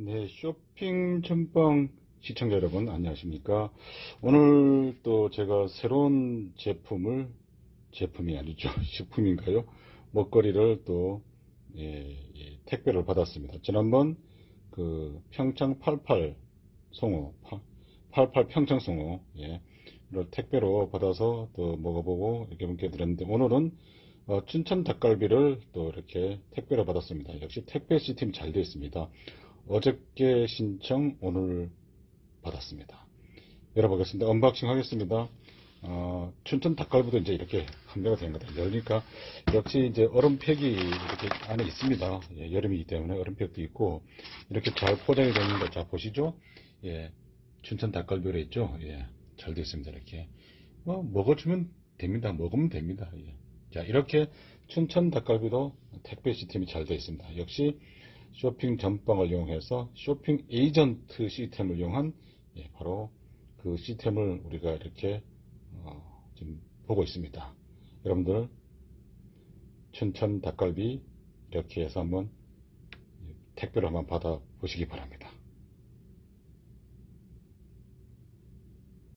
네, 쇼핑 전방 시청자 여러분 안녕하십니까? 오늘 또 제가 새로운 제품을 제품이 아니죠 식품인가요? 먹거리를 또 예, 예, 택배를 받았습니다. 지난번 그 평창 88 송어 88 평창 송어 예, 를 택배로 받아서 또 먹어보고 이렇게 분께 드렸는데 오늘은 어, 춘천 닭갈비를 또 이렇게 택배로 받았습니다. 역시 택배 시스템이 잘 되어 있습니다. 어저께 신청 오늘 받았습니다. 열어보겠습니다. 언박싱 하겠습니다. 어, 춘천 닭갈비도 이제 이렇게 판매가 된 거다. 열니까 역시 이제 얼음팩이 이렇게 안에 있습니다. 예, 여름이기 때문에 얼음팩도 있고 이렇게 잘 포장이 되는 거자 보시죠. 예, 춘천 닭갈비로 있죠. 예, 잘 되어 있습니다. 이렇게 뭐 먹어주면 됩니다. 먹으면 됩니다. 예. 자 이렇게 춘천 닭갈비도 택배 시스템이 잘 되어 있습니다. 역시 쇼핑 전방을 이용해서 쇼핑 에이전트 시스템을 이용한 예, 바로 그 시스템을 우리가 이렇게 어, 지금 보고 있습니다. 여러분들 춘천 닭갈비 이렇게 해서 한번 택배로 한번 받아 보시기 바랍니다.